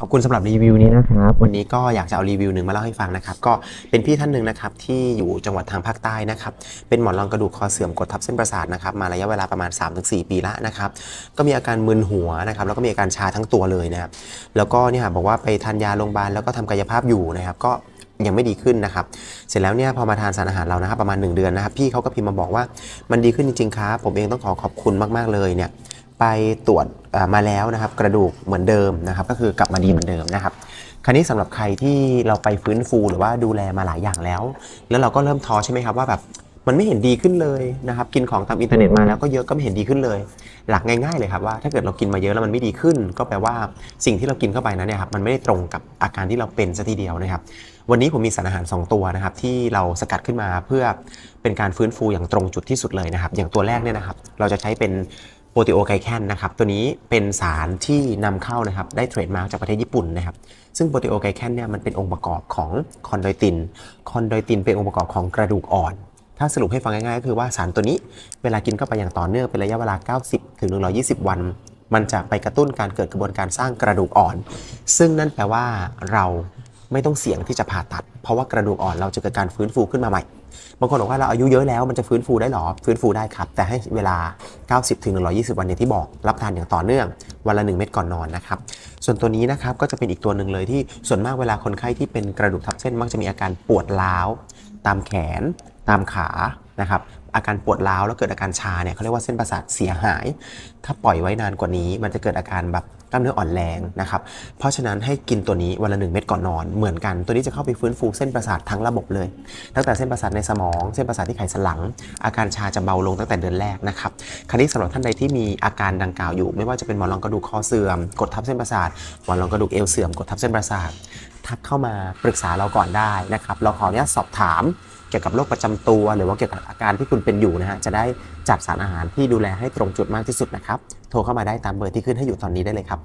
ขอบคุณสำหรับรีวิวนี้นะครับ วันนี้ก็อยากจะเอารีวิวหนึ่งมาเล่าให้ฟังนะครับ ก็เป็นพี่ท่านหนึ่งนะครับที่อยู่จังหวัดทางภาคใต้นะครับ เป็นหมอนรองกระดูกคอเสื่อมกดทับเส้นประสาทนะครับ มาระยะเวลาประมาณ 3-4 ปีละนะครับ ก็มีอาการมึนหัวนะครับ แล้วก็มีอาการชาทั้งตัวเลยนะครับ แล้วก็เนี่ยบอกว่าไปทานยาโรงพยาบาลแล้วก็ทำกายภาพอยู่นะครับก็ยังไม่ดีขึ้นนะครับ เสร็จแล้วเนี่ยพอมาทานสารอาหารเรานะครับประมาณ 1 เดือนนะครับ พี่เขาก็พิมพ์มาบอกว่ามันดีขึ้นจริงๆครับผมเองต้องขอขอบคุณมากๆเลยเนี่ย ไปตรวจมาแล้วนะครับ กระดูกเหมือนเดิมนะครับ ก็คือกลับมาดีเหมือนเดิมนะครับคราวนี้สำหรับใครที่เราไปฟื้นฟูหรือว่าดูแลมาหลายอย่างแล้ว แล้วเราก็เริ่มท้อใช่ไหมครับว่าแบบมันไม่เห็นดีขึ้นเลยนะครับกินของตามอินเทอร์เน็ตมาแล้วก็เยอะก็ไม่เห็นดีขึ้นเลย หลักง่ายๆเลยครับว่าถ้าเกิดเรากินมาเยอะแล้วมันไม่ดีขึ้น ก็แปลว่าสิ่งที่เรากินเข้าไปนั้นเนี่ยครับมันไม่ได้ตรงกับอาการที่เราเป็นซะทีเดียวนะครับ วันนี้ผมมีสารอาหาร 2 ตัวนะครับที่เราสกัดขึ้นมาเพื่อเป็นการฟื้นฟูอย่างตรงจุดที่สุดเลยนะครับ อย่างตัวแรกเนี่ยนะครับ เราจะใช้เป็น โปรตีโอไกแคนนะครับตัวนี้เป็นสารที่นำเข้านะครับได้เทรดมาร์กจากประเทศญี่ปุ่นนะครับซึ่งโปรตีโอไกแคนเนี่ยมันเป็นองค์ประกอบของคอนโดยติน คอนโดยตินเป็นองค์ประกอบของกระดูกอ่อน ถ้าสรุปให้ฟังง่ายๆก็คือว่าสารตัวนี้เวลากินเข้าไปอย่างต่อเนื่องเป็นระยะเวลา 90 ถึง 120 วัน มันจะไปกระตุ้นการเกิดกระบวนการสร้างกระดูกอ่อน ซึ่งนั่นแปลว่าเรา ไม่ต้องเสี่ยงที่จะผ่าตัด เพราะว่ากระดูกอ่อนเราจะเกิดการฟื้นฟูขึ้นมาใหม่ บางคนบอกว่าเราอายุเยอะแล้วมันจะฟื้นฟูได้หรอ ฟื้นฟูได้ครับ แต่ให้เวลา 90ถึง120 วันอย่างที่บอก รับทานอย่างต่อเนื่องวันละ 1 เม็ดก่อนนอนนะครับ ส่วนตัวนี้นะครับก็จะเป็นอีกตัวหนึ่งเลยที่ส่วนมากเวลาคนไข้ที่เป็นกระดูกทับเส้นมักจะมีอาการปวดร้าว ตามแขน ตามขานะครับอาการปวดร้าวแล้วเกิดอาการชาเนี่ยเขาเรียกว่าเส้นประสาทเสียหาย ถ้าปล่อยไว้นานกว่านี้ มันจะเกิดอาการแบบ กล้ามเนื้ออ่อนแรงนะครับ เพราะฉะนั้นให้กินตัวนี้วันละหนึ่งเม็ดก่อนนอนเหมือนกัน ตัวนี้จะเข้าไปฟื้นฟูเส้นประสาททั้งระบบเลย ตั้งแต่เส้นประสาทในสมอง เส้นประสาทที่ไขสันหลัง อาการชาจะเบาลงตั้งแต่เดือนแรกนะครับ คราวนี้สำหรับท่านใดที่มีอาการดังกล่าวอยู่ ไม่ว่าจะเป็นหมอนรองกระดูกคอเสื่อม กดทับเส้นประสาทหมอนรองกระดูกเอวเสื่อม กดทับเส้นประสาท ทักเข้ามาปรึกษาเราก่อนได้นะครับ เราขออนุญาตสอบถามเกี่ยวกับโรคประจำตัว หรือว่าเกี่ยวกับอาการที่คุณเป็นอยู่นะฮะจะได้จัดสารอาหารที่ดูแลให้ตรงจุดมากที่สุดนะครับ โทรเข้ามาได้ตามเบอร์ที่ขึ้นให้อยู่ตอนนี้ได้เลยครับ